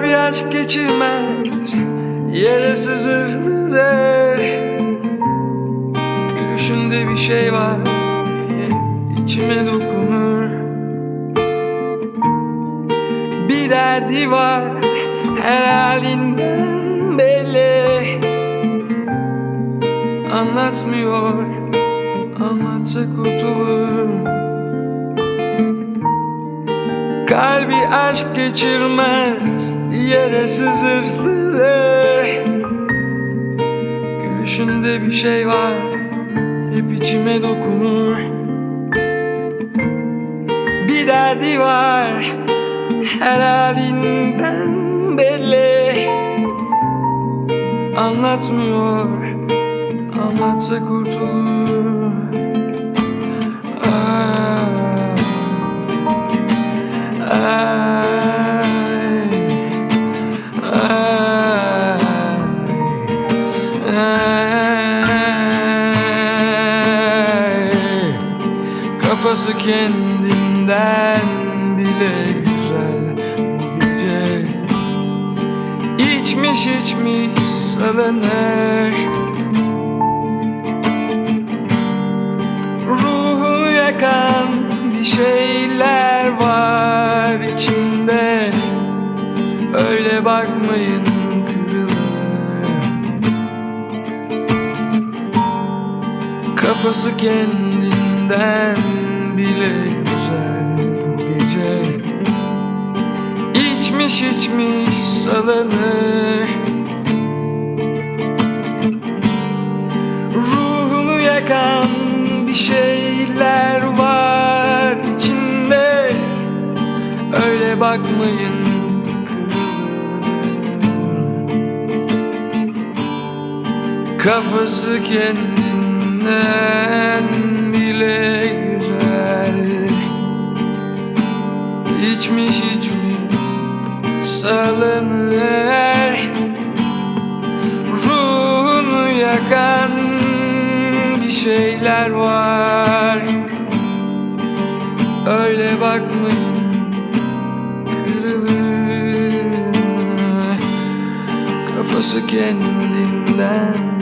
aşk geçirmez Yere sızırdır Gülüşünde bir şey var içime dokunur. Bir derdi var her halinden belli. Anlatmıyor Anlatsa kurtulur. Kalbi aşk geçirmez Yere sızırdı Gülüşünde bir şey var Hep içime dokunur. Bir derdi var Her halinden belli. Anlatmıyor Anlatsa kurtulur Kafası kendinden bile güzel bu gece. İçmiş içmiş salınır. Ruhunu yakan bir şeyler var içinde. Öyle bakmayın Kafası kendinden bile güzel gece. İçmiş içmiş salınır. Ruhunu yakan bir şeyler var içinde. Öyle bakmayın. Kafası kendinden İçmiş salınır Ruhunu yakan bir şeyler var Öyle bakmayın kırılır. Kafası kendinden